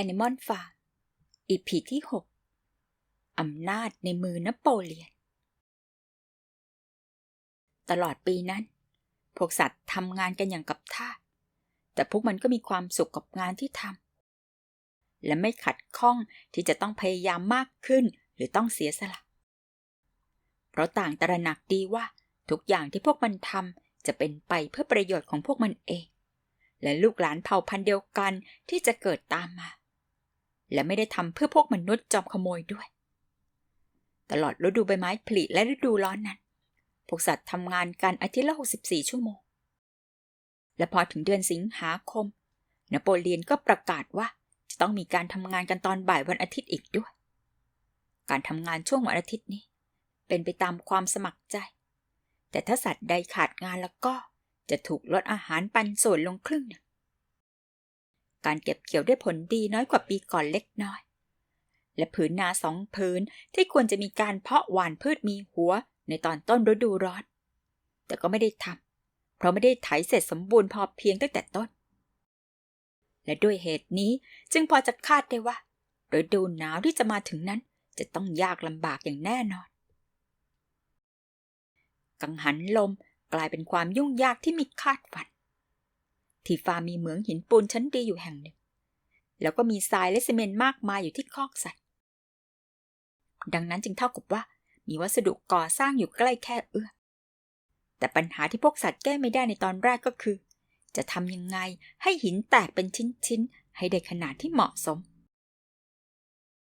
Animal Farm อีพีที่ 6 อำนาจในมือนโปเลียน ตลอดปีนั้น พวกสัตว์ทำงานกันอย่างกับท่า แต่พวกมันก็มีความสุขกับงานที่ทำ และไม่ขัดข้องที่จะต้องพยายามมากขึ้นหรือต้องเสียสละ เพราะต่างตระหนักดีว่าทุกอย่างที่พวกมันทำจะเป็นไปเพื่อประโยชน์ของพวกมันเอง และลูกหลานเผ่าพันธุ์เดียวกันที่จะเกิดตามมา และไม่ได้ทำเพื่อพวกมนุษย์จอมขโมยด้วย ตลอดฤดูใบไม้ผลิและฤดูร้อนนั้น พวกสัตว์ทำงานกันอาทิตย์ละ 64 ชั่วโมง และพอถึงเดือนสิงหาคม นโปเลียนก็ประกาศว่าจะต้องมีการทำงานกันตอนบ่ายวันอาทิตย์อีกด้วย การทำงานช่วงวันอาทิตย์นี้ เป็นไปตามความสมัครใจ แต่ถ้าสัตว์ใดขาดงานแล้วก็จะถูกลดอาหารปันส่วนลงครึ่งหนึ่ง การเก็บเกี่ยวได้ผลดีน้อยกว่าปีก่อนเล็กน้อย และผืนนาสองผืนที่ควรจะมีการเพาะหว่านพืชมีหัวในตอนต้นฤดูร้อน แต่ก็ไม่ได้ทำเพราะไม่ได้ไถเสร็จสมบูรณ์พอเพียงตั้งแต่ต้น และด้วยเหตุนี้จึงพอจะคาดได้ว่าฤดูหนาวที่จะมาถึงนั้น จะต้องยากลำบากอย่างแน่นอน กังหันลมกลายเป็นความยุ่งยากที่มีคาดฝัน ที่ฟาร์มมีเหมืองหินปูนชั้นดีอยู่แห่งหนึ่ง แล้วก็มีทรายและซีเมนต์มากมายอยู่ที่คอกสัตว์ ดังนั้นจึงเท่ากับว่ามีวัสดุก่อสร้างอยู่ใกล้แค่เอื้อ แต่ปัญหาที่พวกสัตว์แก้ไม่ได้ในตอนแรกก็คือ จะทำยังไงให้หินแตกเป็นชิ้นๆ ให้ได้ขนาดที่เหมาะสม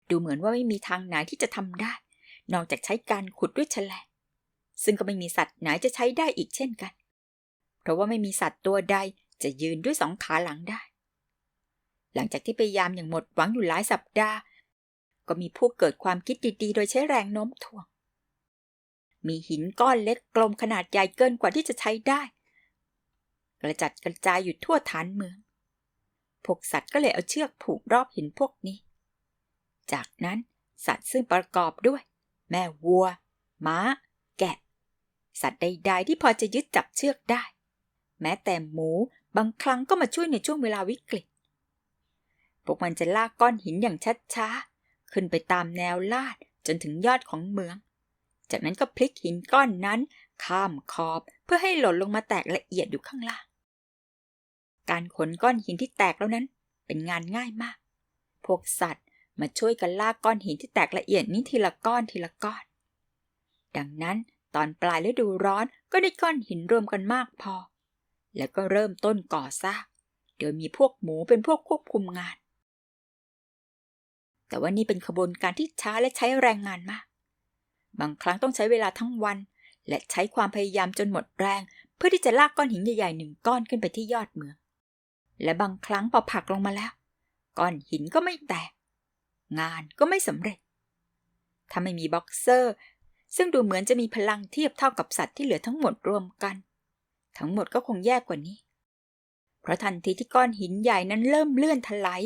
ดูเหมือนว่าไม่มีทางไหนที่จะทำได้ นอกจากใช้การขุดด้วยแฉลงซึ่งก็ไม่มีสัตว์ไหนจะใช้ได้อีกเช่นกัน เพราะว่าไม่มีสัตว์ตัวใด จะยืนด้วยสองขาหลังได้ หลังจากที่พยายามอย่างหมดหวังอยู่หลายสัปดาห์ ก็มีผู้เกิดความคิดดีๆ โดยใช้แรงโน้มถ่วง มีหินก้อนเล็กกลมขนาดใหญ่เกินกว่าที่จะใช้ได้ กระจัดกระจายอยู่ทั่วฐานเมือง พวกสัตว์ก็เลยเอาเชือกผูกรอบหินพวกนี้ จากนั้นสัตว์ซึ่งประกอบด้วย แม่วัว ม้า แกะ สัตว์ใดๆที่พอจะยึดจับเชือกได้ แม้แต่หมู บางครั้งก็มาช่วยในช่วงเวลาวิกฤต พวกมันจะลากก้อนหินอย่างช้าๆขึ้นไปตามแนวลาดจนถึงยอดของเมือง จากนั้นก็พลิกหินก้อนนั้น ข้ามขอบเพื่อให้หล่นลงมาแตกละเอียดอยู่ข้างล่าง การขนก้อนหินที่แตกแล้วนั้นเป็นงานง่ายมาก พวกสัตว์มาช่วยกันลากก้อนหินที่แตกละเอียดนี้ทีละก้อนทีละก้อน ดังนั้นตอนปลายฤดูร้อนก็ได้ก้อนหินรวมกันมากพอ แล้วก็เริ่มต้นก่อสร้างโดยมีพวกหมูเป็นพวกควบคุมงาน แต่ว่านี่เป็นขบวนการที่ช้าและใช้แรงงานมาก บางครั้งต้องใช้เวลาทั้งวัน และใช้ความพยายามจนหมดแรง เพื่อที่จะลากก้อนหินใหญ่ๆหนึ่งก้อนขึ้นไปที่ยอดเมือง และบางครั้งพอผลักลงมาแล้ว ก้อนหินก็ไม่แตก งานก็ไม่สำเร็จ ถ้าไม่มีบ็อกเซอร์ ซึ่งดูเหมือนจะมีพลังเทียบเท่ากับสัตว์ที่เหลือทั้งหมดรวมกัน ทั้งหมดก็คงแย่กว่านี้ เพราะทันทีที่ก้อนหินใหญ่นั้นเริ่มเลื่อนถลาย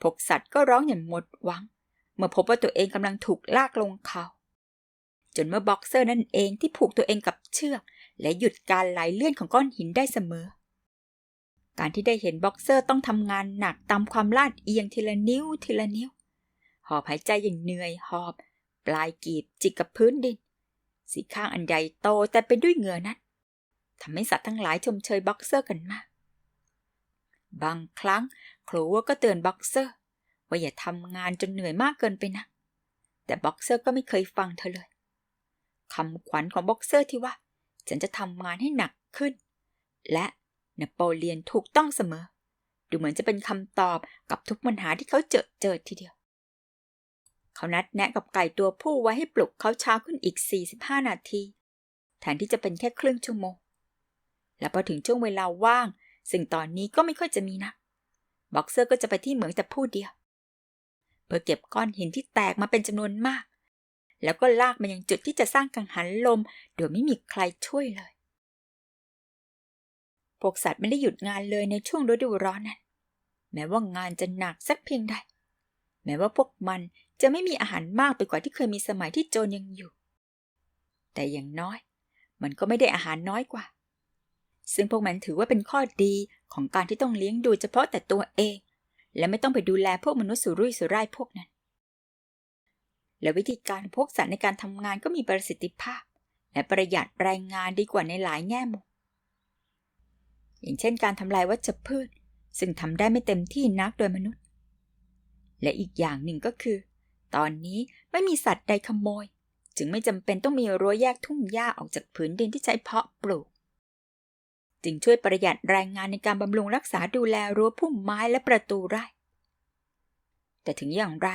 พวกสัตว์ก็ร้องอย่างหมดหวัง เมื่อพบว่าตัวเองกำลังถูกลากลงเขา จนเมื่อบ็อกเซอร์นั่นเองที่ผูกตัวเองกับเชือก และหยุดการไหลเลื่อนของก้อนหินได้เสมอ การที่ได้เห็นบ็อกเซอร์ต้องทำงานหนักตามความลาดเอียงทีละนิ้วทีละนิ้ว หอบหายใจอย่างเหนื่อยหอบ ปลายกีบจิกกับพื้นดิน สีข้างอันใหญ่โตแต่เป็นด้วยเหงื่อนั้น ทำให้สัตว์ทั้งหลายชมเชยบ็อกเซอร์กันมาก บางครั้งครูว่าก็เตือนบ็อกเซอร์ว่าอย่าทำงานจนเหนื่อยมากเกินไปนะ แต่บ็อกเซอร์ก็ไม่เคยฟังเธอเลยคำขวัญของบ็อกเซอร์ที่ว่า ฉันจะทำงานให้หนักขึ้น และนโปเลียนถูกต้องเสมอ ดูเหมือนจะเป็นคำตอบกับทุกปัญหาที่เขาเจอเจอทีเดียว เขานัดแนะกับไก่ตัวผู้ไว้ให้ปลุกเขาเช้าขึ้นอีก 45 นาที แทนที่จะเป็นแค่ครึ่งชั่วโมง และพอถึงช่วงเวลาว่าง ซึ่งตอนนี้ก็ไม่ค่อยจะมีนะบ็อกเซอร์ก็จะไปที่เหมืองแต่ผู้เดียว เพื่อเก็บก้อนหินที่แตกมาเป็นจำนวนมาก แล้วก็ลากมายังจุดที่จะสร้างกังหันลม โดยไม่มีใครช่วยเลย พวกสัตว์ไม่ได้หยุดงานเลยในช่วงฤดูร้อนนั้น แม้ว่างานจะหนักสักเพียงใด แม้ว่าพวกมันจะไม่มีอาหารมากไปกว่าที่เคยมีสมัยที่โจรยังอยู่ แต่อย่างน้อย มันก็ไม่ได้อาหารน้อยกว่า ซึ่งพวกมันถือว่าเป็นข้อดีของการที่ต้องเลี้ยงดูเฉพาะแต่ตัวเอง และไม่ต้องไปดูแลพวกมนุษย์สุรุ่ยสุร่ายพวกนั้น และวิธีการพวกสัตว์ในการทำงานก็มีประสิทธิภาพ และประหยัดแรงงานดีกว่าในหลายแง่มุมอย่างเช่นการทำลายวัชพืช ซึ่งทำได้ไม่เต็มที่นักโดยมนุษย์ และอีกอย่างหนึ่งก็คือ ตอนนี้ไม่มีสัตว์ใดขโมย จึงไม่จำเป็นต้องมีรั้วแยกทุ่งหญ้าออกจากผืนดินที่ใช้เพาะปลูก จึงช่วยประหยัดแรงงานในการบำรุงรักษาดูแลรั้วพุ่มไม้และประตูไร่ แต่ถึงอย่างไร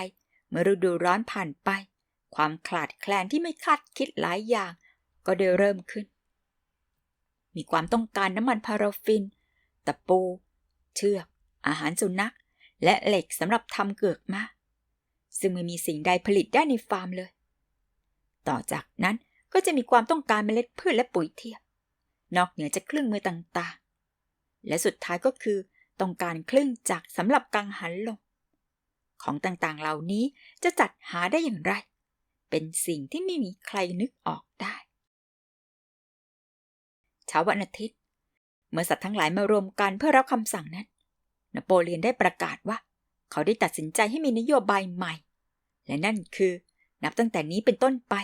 เมื่อฤดูร้อนผ่านไป ความขลาดแคลนที่ไม่คาดคิดหลายอย่าง ก็ได้เริ่มขึ้น มีความต้องการน้ำมันพาราฟิน ตะปู เชือก อาหารสุนัข และเหล็กสำหรับทำเกือกมา ซึ่งไม่มีสิ่งใดผลิตได้ในฟาร์มเลย ต่อจากนั้นก็จะมีความต้องการเมล็ดพืชและปุ๋ยเทียม นอกเหนือจากเครื่องมือต่างๆ และสุดท้ายก็คือต้องการเครื่องจักรสำหรับกังหันลม ของต่างๆเหล่านี้จะจัดหาได้อย่างไร เป็นสิ่งที่ไม่มีใครนึกออกได้ เช้าวันอาทิตย์ เมื่อสัตว์ทั้งหลายมารวมกันเพื่อรับคำสั่งนั้น นโปเลียนได้ประกาศว่า เขาได้ตัดสินใจให้มีนโยบายใหม่ และนั่นคือ นับตั้งแต่นี้เป็นต้นไป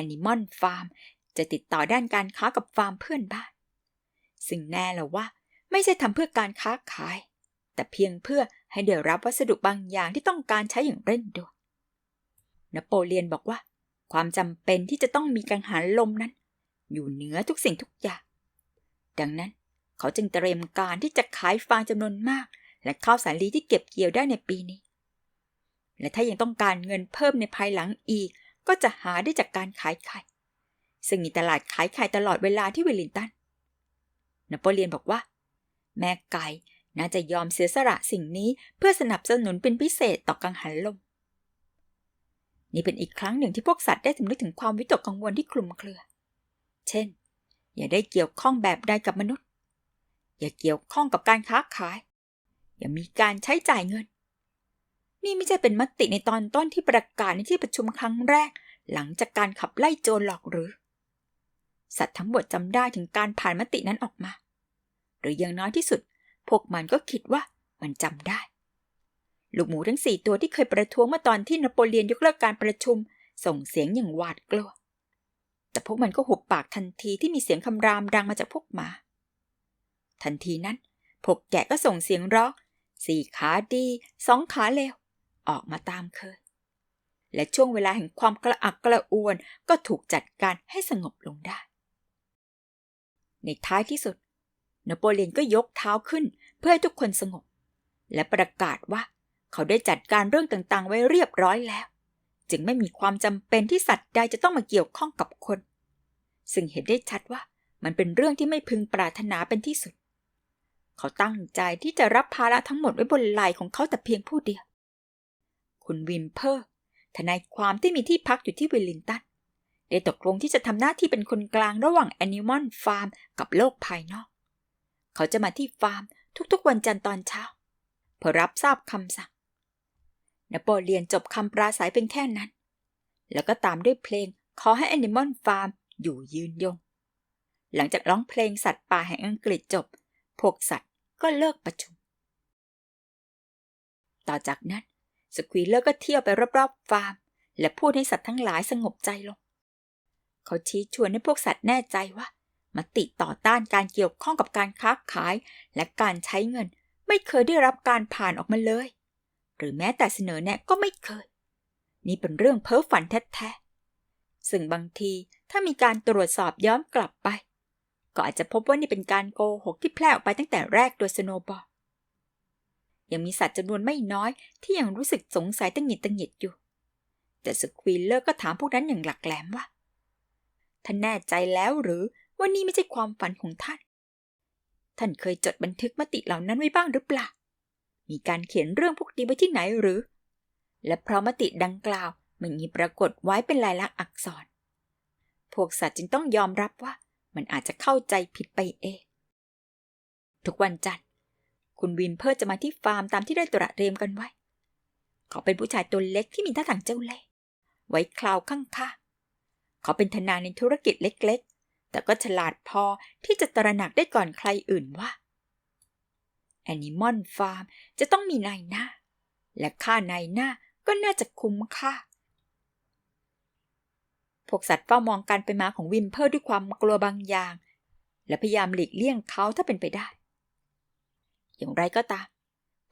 Animal Farm จะติดต่อด้านการค้ากับฟาร์มเพื่อนบ้าน ซึ่งแน่แล้วว่าไม่ใช่ทำเพื่อการค้าขาย แต่เพียงเพื่อให้เดี๋ยวรับวัสดุบางอย่างที่ต้องการใช้อย่างเร่งด่วนนโปเลียนบอกว่า ความจำเป็นที่จะต้องมีกังหันลมนั้น อยู่เหนือทุกสิ่งทุกอย่าง ดังนั้นเขาจึงเตรียมการที่จะขายฟางจำนวนมาก และข้าวสาลีที่เก็บเกี่ยวได้ในปีนี้ และถ้ายังต้องการเงินเพิ่มในภายหลังอีก ก็จะหาได้จากการขายไข่ ซึ่งมีตลาดขายไข่ตลอดเวลาที่เวลิงตัน นโปเลียนบอกว่า แม่ไก่น่าจะยอมเสียสละสิ่งนี้เพื่อสนับสนุนเป็นพิเศษต่อกังหันลม นี่เป็นอีกครั้งหนึ่งที่พวกสัตว์ได้สำนึกถึงความวิตกกังวลที่คลุมเครือ เช่น อย่าได้เกี่ยวข้องแบบใดกับมนุษย์ อย่าเกี่ยวข้องกับการค้าขาย อย่ามีการใช้จ่ายเงิน นี่ไม่ใช่เป็นมติในตอนต้นที่ประกาศในที่ประชุมครั้งแรก หลังจากการขับไล่โจรหลอกหรือ สัตว์ทั้งหมดจำได้ถึงการผ่านมตินั้นออกมา หรืออย่างน้อยที่สุด พวกมันก็คิดว่ามันจำได้ ลูกหมูทั้งสี่ตัวที่เคยประท้วงเมื่อตอนที่นโปเลียนยกเลิกการประชุม ส่งเสียงอย่างหวาดกลัว แต่พวกมันก็หุบปากทันทีที่มีเสียงคำรามดังมาจากพวกหมา ทันทีนั้นพวกแกะก็ส่งเสียงร้องสี่ขาดีสองขาเลวออกมาตามเคย และช่วงเวลาแห่งความกระอักกระอ่วนก็ถูกจัดการให้สงบลงได้ ในท้ายที่สุด นโปเลียนก็ยกเท้าขึ้นเพื่อให้ทุกคนสงบ และประกาศว่าเขาได้จัดการเรื่องต่างๆ ไว้เรียบร้อยแล้ว จึงไม่มีความจำเป็นที่สัตว์ใดจะต้องมาเกี่ยวข้องกับคน ซึ่งเห็นได้ชัดว่ามันเป็นเรื่องที่ไม่พึงปรารถนาเป็นที่สุด เขาตั้งใจที่จะรับภาระทั้งหมดไว้บนไหล่ของเขาแต่เพียงผู้เดียว คุณวิมเพอร์ทนายความที่มีที่พักอยู่ที่วิลลิงตัน ได้ตกลงที่จะทำหน้าที่เป็นคนกลางระหว่างแอนิมอลฟาร์มกับโลกภายนอก เขาจะมาที่ฟาร์มทุกๆวันจันทร์ตอนเช้าเพื่อรับทราบคำสั่งนโปเลียนจบคำปราศัยเป็นแค่นั้น แล้วก็ตามด้วยเพลงขอให้แอนิมอลฟาร์มอยู่ยืนยง หลังจากร้องเพลงสัตว์ป่าแห่งอังกฤษจบ พวกสัตว์ก็เลิกประชุม ต่อจากนั้นสควีเลอร์ก็เที่ยวไปรอบๆฟาร์ม และพูดให้สัตว์ทั้งหลายสงบใจลง เขาชี้ชวนให้พวกสัตว์แน่ใจว่า มติต่อต้านการเกี่ยวข้องกับการค้าขายและการใช้เงิน ไม่เคยได้รับการผ่านออกมาเลย หรือแม้แต่เสนอแนะก็ไม่เคย นี่เป็นเรื่องเพ้อฝันแท้ๆซึ่งบางทีถ้ามีการตรวจสอบย้อนกลับไป ก็อาจจะพบว่านี่เป็นการโกหกที่แพร่ออกไปตั้งแต่แรกโดยสโนบอลยังมีสัตว์จำนวนไม่น้อยที่ยังรู้สึกสงสัยตั้งหงิดตั้งหงิดอยู่ แต่สควีเลอร์ก็ถามพวกนั้นอย่างหลักแหลมว่า ท่านแน่ใจแล้วหรือว่านี่ไม่ใช่ความฝันของท่าน ท่านเคยจดบันทึกมติเหล่านั้นไว้บ้างหรือเปล่า มีการเขียนเรื่องพวกนี้ไว้ที่ไหนหรือ และเพราะมติดังกล่าวมันมีปรากฏไว้เป็นลายลักษณ์อักษร พวกสัตว์จึงต้องยอมรับว่ามันอาจจะเข้าใจผิดไปเอง ทุกวันจันทร์ คุณวิมเพอร์จะมาที่ฟาร์มตามที่ได้ตระเตรียมกันไว้ เขาเป็นผู้ชายตัวเล็กที่มีท่าทางเจ้าเล่ห์ไว้คราวข้างๆ เขาเป็นทนายในธุรกิจเล็กๆ แต่ก็ฉลาดพอที่จะตระหนักได้ก่อนใครอื่นว่าแอนิมอลฟาร์มจะต้องมีนายหน้า และค่านายหน้าก็น่าจะคุ้มค่า พวกสัตว์เฝ้ามองการไปมาของวิมเพอร์ด้วยความกลัวบางอย่าง และพยายามหลีกเลี่ยงเขาถ้าเป็นไปได้ อย่างไรก็ตาม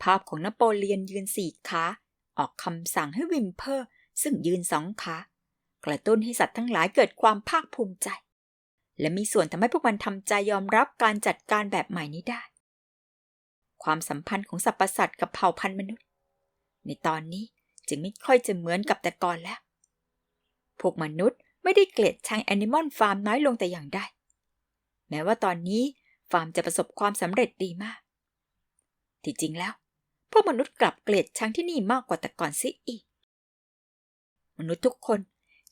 ภาพของนโปเลียนยืนสี่ขา ออกคำสั่งให้วิมเพอร์ ซึ่งยืนสองขา กระตุ้นให้สัตว์ทั้งหลายเกิดความภาคภูมิใจ และมีส่วนทำให้พวกมันทำใจยอมรับการจัดการแบบใหม่นี้ได้ ความสัมพันธ์ของสรรพสัตว์กับเผ่าพันธุ์มนุษย์ ในตอนนี้จึงไม่ค่อยจะเหมือนกับแต่ก่อนแล้ว พวกมนุษย์ไม่ได้เกลียดชังแอนิมอลฟาร์มน้อยลงแต่อย่างใด แม้ว่าตอนนี้ฟาร์มจะประสบความสำเร็จดีมาก ที่จริงแล้ว พวกมนุษย์กลับเกลียดชังที่นี่มากกว่าแต่ก่อนซิอีก มนุษย์ทุกคน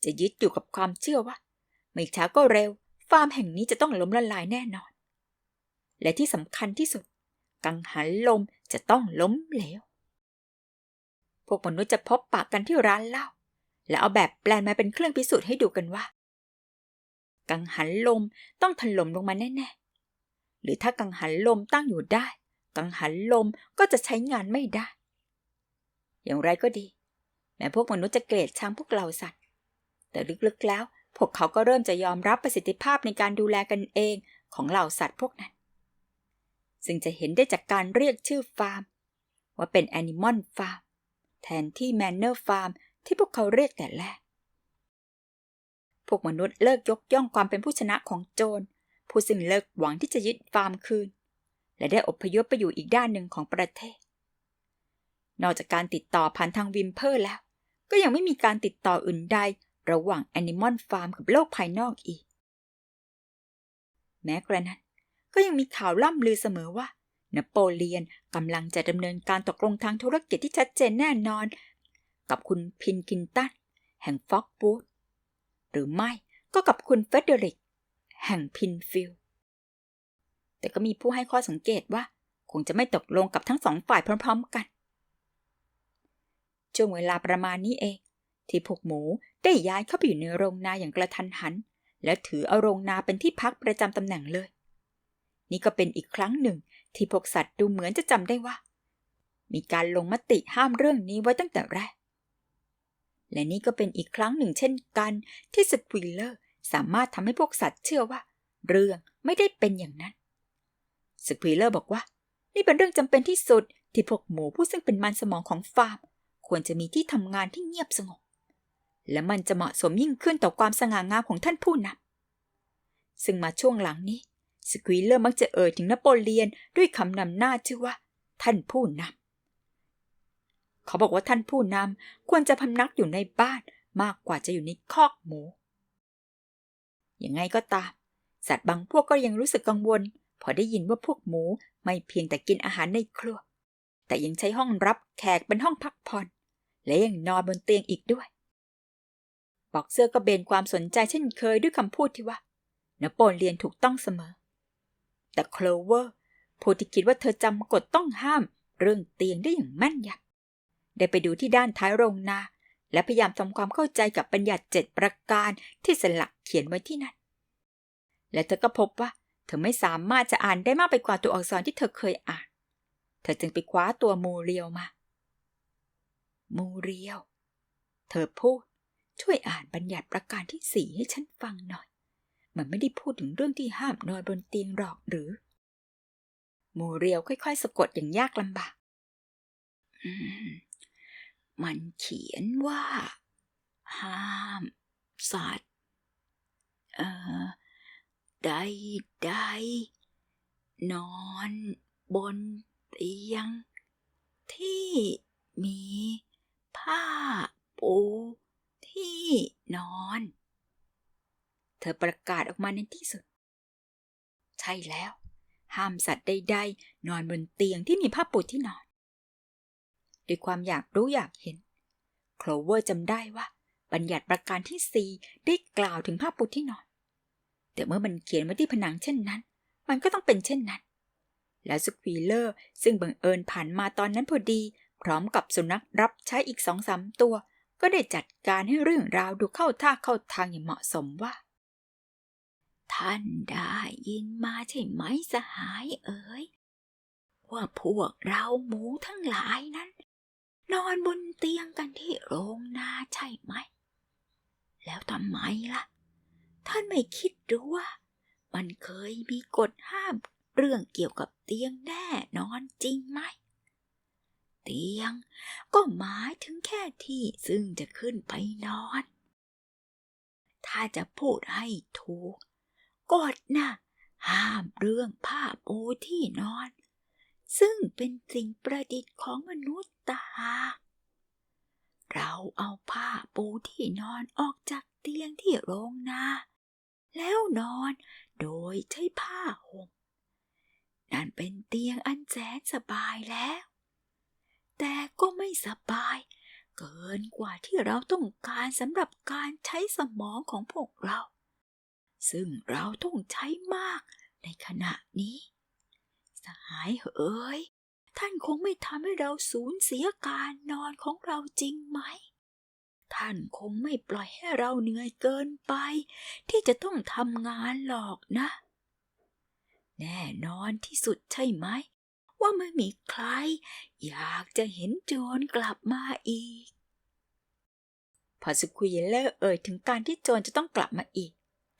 จะยึดอยู่กับความเชื่อว่า ไม่ช้าก็เร็ว ฟาร์มแห่งนี้จะต้องล้มละลายแน่นอน และที่สำคัญที่สุด กังหันลมจะต้องล้มเหลว พวกมนุษย์จะพบปะกันที่ร้านเหล้าและเอาแบบแปลนมาเป็นเครื่องพิสูจน์ให้ดูกันว่า กังหันลมต้องถล่มลงมาแน่ๆ หรือถ้ากังหันลมตั้งอยู่ได้ กังหันลมก็จะใช้งานไม่ได้ อย่างไรก็ดีแม้พวกมนุษย์จะเกลียดชังพวกเราสัตว์ แต่ลึกๆแล้ว พวกเขาก็เริ่มจะยอมรับประสิทธิภาพในการดูแลกันเองของเหล่าสัตว์พวกนั้น ซึ่งจะเห็นได้จากการเรียกชื่อฟาร์ม ว่าเป็นแอนิมอลฟาร์มแทนที่แมนเนอร์ฟาร์มที่พวกเขาเรียกแต่แรก พวกมนุษย์เลิกยกย่องความเป็นผู้ชนะของโจร ผู้ซึ่งเลิกหวังที่จะยึดฟาร์มคืน และได้อพยพไปอยู่อีกด้านหนึ่งของประเทศ นอกจากการติดต่อผ่านทางวิมเพอร์แล้ว ก็ยังไม่มีการติดต่ออื่นใด ระหว่างแอนิมอลฟาร์มกับโลกภายนอกอีก แม้กระนั้น ก็ยังมีข่าวล่ำลือเสมอว่านโปเลียนกำลังจะดำเนินการตกลงทางธุรกิจที่ชัดเจนแน่นอน กับคุณพินกินตันแห่งฟ็อกบูธหรือไม่ก็กับคุณเฟเดริก แห่งพินฟิลแต่ก็มีผู้ให้ข้อสังเกตว่า คงจะไม่ตกลงกับทั้งสองฝ่ายพร้อม ๆกัน ช่วงเวลาประมาณนี้เอง ที่พวกหมูได้ย้ายเข้าไปอยู่ในโรงนาอย่างกระทันหัน และถือเอาโรงนาเป็นที่พักประจำตำแหน่งเลย นี่ก็เป็นอีกครั้งหนึ่งที่พวกสัตว์ดูเหมือนจะจำได้ว่า มีการลงมติห้ามเรื่องนี้ไว้ตั้งแต่แรก และนี่ก็เป็นอีกครั้งหนึ่งเช่นกันที่สควิลเลอร์สามารถทำให้พวกสัตว์เชื่อว่า เรื่องไม่ได้เป็นอย่างนั้นสควิลเลอร์บอกว่า นี่เป็นเรื่องจำเป็นที่สุดที่พวกหมูผู้ซึ่งเป็นมันสมองของฟาร์ม ควรจะมีที่ทำงานที่เงียบสงบ และมันจะเหมาะสมยิ่งขึ้นต่อความสง่างามของท่านผู้นำซึ่งมาช่วงหลังนี้ สควิลเลอร์มักจะเอ่ยถึงนโปเลียนด้วยคำนำหน้าชื่อว่า ท่านผู้นำเขาบอกว่าท่านผู้นำควรจะพำนักอยู่ในบ้านมากกว่าจะอยู่ในคอกหมูย่างไงก็ตาม สัตว์บางพวกก็ยังรู้สึกกังวล พอได้ยินว่าพวกหมูไม่เพียงแต่กินอาหารในครัว แต่ยังใช้ห้องรับแขกเป็นห้องพักผ่อน และยังนอนบนเตียงอีกด้วย บอกเสื้อก็เบนความสนใจเช่นเคยด้วยคำพูดที่ว่านโปเลียนถูกต้องเสมอ แต่โคลเวอร์ผู้ที่คิดว่าเธอจำกฎต้องห้ามเรื่องเตียงได้อย่างแม่นยำได้ไปดูที่ด้านท้ายโรงนา และพยายามทำความเข้าใจกับบัญญัติเจ็ดประการที่สลักเขียนไว้ที่นั่น และเธอก็พบว่า เธอไม่สามารถจะอ่านได้มากไปกว่าตัวอักษรที่เธอเคยอ่าน เธอจึงไปคว้าตัวมูเรียวมา มูเรียว เธอพูด ช่วยอ่านบัญญัติประการที่สี่ให้ฉันฟังหน่อย มันไม่ได้พูดถึงเรื่องที่ห้ามนอนบนเตียงหรอกหรือมูเรียวค่อยๆ สะกดอย่างยากลำบากมันเขียนว่า ห้ามสัตว์เอ่อใดใดนอนบนเตียง ที่มีผ้าปู ที่นอน เธอประกาศออกมาในที่สุด ใช่แล้ว ห้ามสัตว์ใดๆนอนบนเตียงที่มีผ้าปูที่นอน ด้วยความอยากรู้อยากเห็น โคลเวอร์จำได้ว่า บัญญัติประการที่สี่ได้กล่าวถึงผ้าปูที่นอน แต่เมื่อมันเขียนไว้ที่ผนังเช่นนั้น มันก็ต้องเป็นเช่นนั้น แล้วสควีเลอร์ซึ่งบังเอิญผ่านมาตอนนั้นพอดีพร้อมกับสุนัขรับใช้อีกสองสามตัว ก็ได้จัดการให้เรื่องราวดูเข้าท่าเข้าทางอย่างเหมาะสมว่า ท่านได้ยินมาใช่ไหมสหายเอ๋ยว่าพวกเราหมูทั้งหลายนั้น นอนบนเตียงกันที่โรงนาใช่ไหม แล้วทำไมล่ะ ท่านไม่คิดหรือว่า มันเคยมีกฎห้ามเรื่องเกี่ยวกับเตียงแน่นอนจริงไหม เตียง ก็หมายถึงแค่ที่ซึ่งจะขึ้นไปนอน ถ้าจะพูดให้ถูกกฎนะห้ามเรื่องผ้าปูที่นอน ซึ่งเป็นสิ่งประดิษฐ์ของมนุษย์ตาหาเราเอาผ้าปูที่นอนออกจากเตียงที่โรงนา แล้วนอนโดยใช้ผ้าห่มนั่นเป็นเตียงอันแสนสบายแล้ว แต่ก็ไม่สบาย เกินกว่าที่เราต้องการสำหรับการใช้สมองของพวกเรา ซึ่งเราต้องใช้มากในขณะนี้ สหายเอ๋ยท่านคงไม่ทำให้เราสูญเสียการนอนของเราจริงไหม ท่านคงไม่ปล่อยให้เราเหนื่อยเกินไป ที่จะต้องทำงานหรอกนะ แน่นอนที่สุดใช่ไหม ว่าไม่มีใคร อยากจะเห็นโจรกลับมาอีก พอสคุยเลอร์เอ่ยถึงการที่โจรจะต้องกลับมาอีก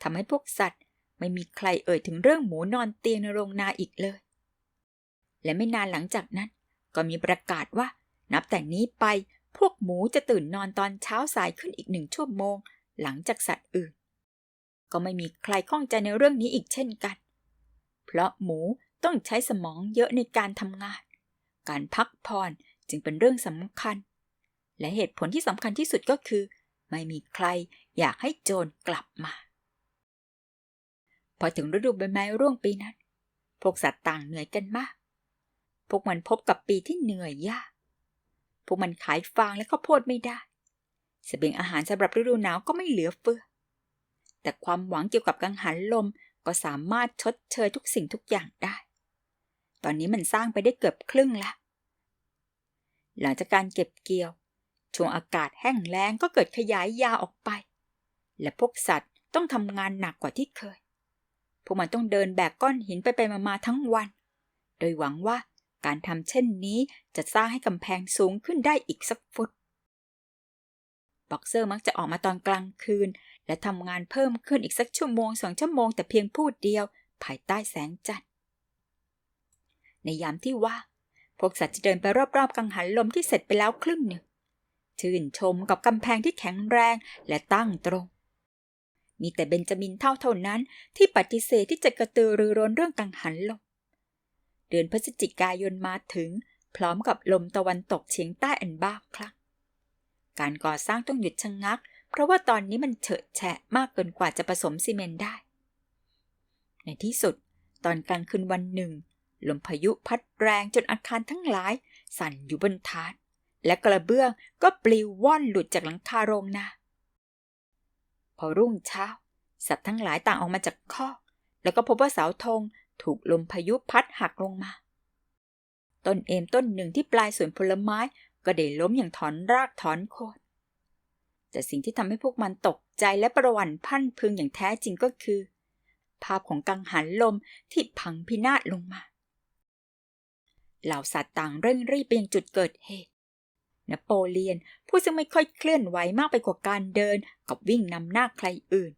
ทำให้พวกสัตว์ ไม่มีใครเอ่ยถึงเรื่องหมูนอนเตียงในโรงนาอีกเลย และไม่นานหลังจากนั้น ก็มีประกาศว่า นับแต่นี้ไปพวกหมูจะตื่นนอนตอนเช้าสายขึ้นอีกหนึ่งชั่วโมง หลังจากสัตว์อื่น ก็ไม่มีใครข้องใจในเรื่องนี้อีกเช่นกัน เพราะหมู ต้องใช้สมองเยอะในการทำงาน การพักผ่อนจึงเป็นเรื่องสำคัญ และเหตุผลที่สำคัญที่สุดก็คือ ไม่มีใครอยากให้โจรกลับมา พอถึงฤดูใบไม้ร่วงปีนั้น พวกสัตว์ต่างเหนื่อยกันมาก พวกมันพบกับปีที่เหนื่อยยาก พวกมันขายฟางและข้าวโพดไม่ได้เสบียงอาหารสำหรับฤดูหนาวก็ไม่เหลือเฟือ แต่ความหวังเกี่ยวกับกังหันลมก็สามารถชดเชยทุกสิ่งทุกอย่างได้ ตอนนี้มันสร้างไปได้เกือบครึ่งแล้วหลังจากการเก็บเกี่ยว ช่วงอากาศแห้งแล้งก็เกิดขยายยาวออกไป และพวกสัตว์ต้องทำงานหนักกว่าที่เคย พวกมันต้องเดินแบกก้อนหินไปไปมาๆทั้งวัน โดยหวังว่าการทำเช่นนี้จะสร้างให้กำแพงสูงขึ้นได้อีกสักฟุต บ็อกเซอร์มักจะออกมาตอนกลางคืน และทำงานเพิ่มขึ้นอีกสักชั่วโมงสองชั่วโมงแต่เพียงผู้เดียว ภายใต้แสงจันทร์ ในยามที่ว่า พวกสัตว์จะเดินไปรอบๆ กังหันลมที่เสร็จไปแล้วครึ่งหนึ่ง ชื่นชมกับกำแพงที่แข็งแรงและตั้งตรง มีแต่เบนจามินเท่าเท่านั้นที่ปฏิเสธที่จะกระตือรือร้นเรื่องกังหันลม เดือนพฤศจิกายนมาถึง พร้อมกับลมตะวันตกเฉียงใต้อันบ้าคลั่งการก่อสร้างต้องหยุดชะงงัก เพราะว่าตอนนี้มันเฉอะแฉะมากเกินกว่าจะผสมซีเมนต์ได้ ในที่สุด ตอนกลางคืนวันหนึ่ง ลมพายุพัดแรงจนอาคารทั้งหลาย สั่นอยู่บนฐาน และกระเบื้องก็ปลิวว่อนหลุดจากหลังคาโรงนาพอรุ่งเช้า สัตว์ทั้งหลายต่างออกมาจากคอก แล้วก็พบว่าเสาธงถูกลมพายุพัดหักลงมา ต้นเอมต้นหนึ่งที่ปลายสวนผลไม้ก็ได้ล้มอย่างถอนรากถอนโคนแต่สิ่งที่ทำให้พวกมันตกใจและประวันพันพึงอย่างแท้จริงก็คือ ภาพของกังหันลมที่พังพินาศลงมา เหล่าสัตว์ต่างเร่งรีบไปยังจุดเกิดเหตุนโปเลียนผู้ซึ่งไม่ค่อยเคลื่อนไหวมากไปกว่าการเดินกับวิ่งนำหน้าใครอื่น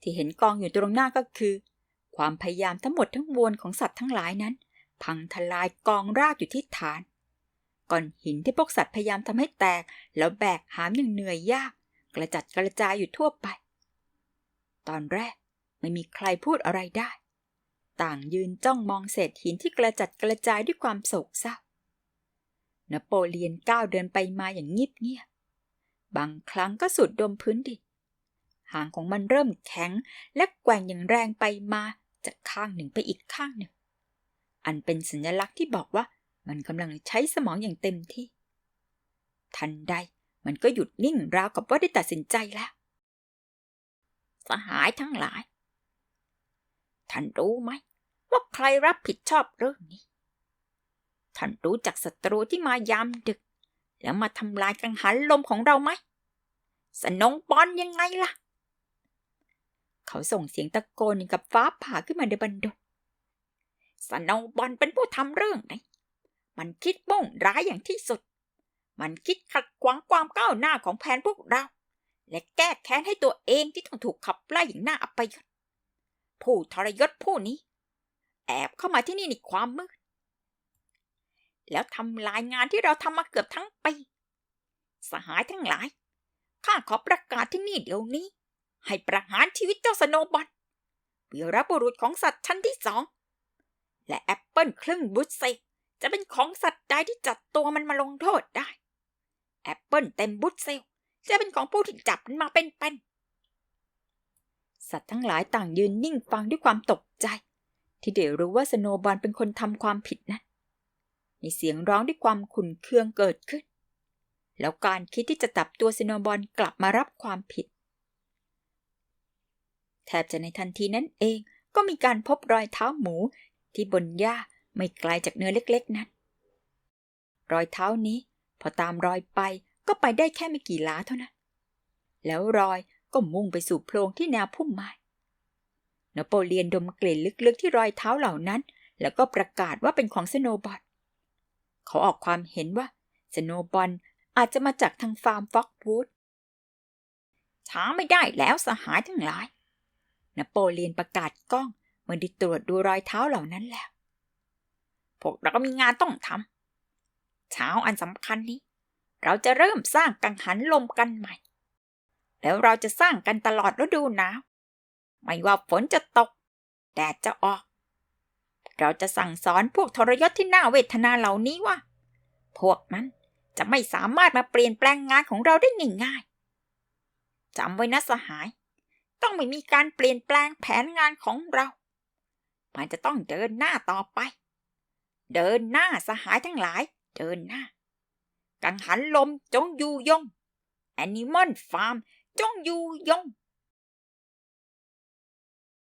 ที่เห็นกองอยู่ตรงหน้าก็คือ ความพยายามทั้งหมดทั้งมวลของสัตว์ทั้งหลายนั้น พังทลายกองรากอยู่ที่ฐานก้อนหินที่พวกสัตว์พยายามทำให้แตก แล้วแบกหามอย่างเหนื่อยยาก กระจัดกระจายอยู่ทั่วไป ตอนแรกไม่มีใครพูดอะไรได้ ต่างยืนจ้องมองเศษหินที่กระจัดกระจายด้วยความโศกเศร้านโปเลียนก้าวเดินไปมาอย่างเงียบๆบางครั้งก็สูดดมพื้นดินหางของมันเริ่มแข็งและแกว่งอย่างแรงไปมาจากข้างหนึ่งไปอีกข้างหนึ่ง อันเป็นสัญลักษณ์ที่บอกว่ามันกำลังใช้สมองอย่างเต็มที่ ทันใดมันก็หยุดนิ่งราวกับว่าได้ตัดสินใจแล้วสหายทั้งหลาย ท่านรู้ไหม ว่าใครรับผิดชอบเรื่องนี้ ท่านรู้จักศัตรูที่มายามดึก แล้วมาทำลายกังหันลมของเราไหม สนงปอนยังไงล่ะ เขาส่งเสียงตะโกนกับฟ้าผ่าขึ้นมาในบันดลสนว์บอลเป็นผู้ทำเรื่องไหนมันคิดบ้งร้ายอย่างที่สุด มันคิดขัดขวางความก้าวหน้าของแผนพวกเรา และแก้แค้นให้ตัวเองที่ต้องถูกขับไล่อย่างหน่าอัปยศผู้ทรยศผู้นี้ แอบเข้ามาที่นี่ในความมืด แล้วทำลายงานที่เราทำมาเกือบทั้งปีสหายทั้งหลาย ข้าขอประกาศที่นี่เดี๋ยวนี้ ให้ประหารชีวิตเจ้าสโนบอลวีรบุรุษของสัตว์ชั้นที่สอง และแอปเปิลครึ่งบุษเซจะเป็นของสัตว์ใดที่จับตัวมันมาลงโทษได้ แอปเปิลเต็มบุษเซลจะเป็นของผู้ที่จับมันมาเป็นๆสัตว์ทั้งหลายต่างยืนนิ่งฟังด้วยความตกใจ ที่ได้รู้ว่าสโนบอลเป็นคนทำความผิดนั้นมีเสียงร้องด้วยความขุ่นเคืองเกิดขึ้น แล้วการคิดที่จะจับตัวสโนบอลกลับมารับความผิด แทบจะในทันทีนั้นเองก็มีการพบรอยเท้าหมูที่บนหญ้าไม่ไกลจากเนื้อเล็กๆ นั้น รอยเท้านี้ พอตามรอยไปก็ไปได้แค่ไม่กี่ล้าเท่านั้น แล้วรอยก็มุ่งไปสู่โพรงที่แนวพุ่มไม้ นโปเลียนดมกลิ่นลึกๆที่รอยเท้าเหล่านั้น แล้วก็ประกาศว่าเป็นของสโนบอลเขาออกความเห็นว่าสโนบอลอาจจะมาจากทางฟาร์มฟ็อกวูดช้าไม่ได้แล้วสหายทั้งหลาย นโปเลียนประกาศกล้องเมื่อได้ตรวจดูรอยเท้าเหล่านั้นแล้ว พวกเราก็มีงานต้องทำเช้าอันสำคัญนี้ เราจะเริ่มสร้างกังหันลมกันใหม่ แล้วเราจะสร้างกันตลอดฤดูหนาว ไม่ว่าฝนจะตก แดดจะออก เราจะสั่งสอนพวกทรยศที่น่าเวทนาเหล่านี้ว่า พวกนั้นจะไม่สามารถมาเปลี่ยนแปลงงานของเราได้ง่ายๆจำไว้นะสหาย ต้องไม่มีการเปลี่ยนแปลงแผนงานของเรา มันจะต้องเดินหน้าต่อไป เดินหน้าสหายทั้งหลาย เดินหน้า กังหันลมจงอยู่ยงแอนิมอลฟาร์มจงอยู่ยง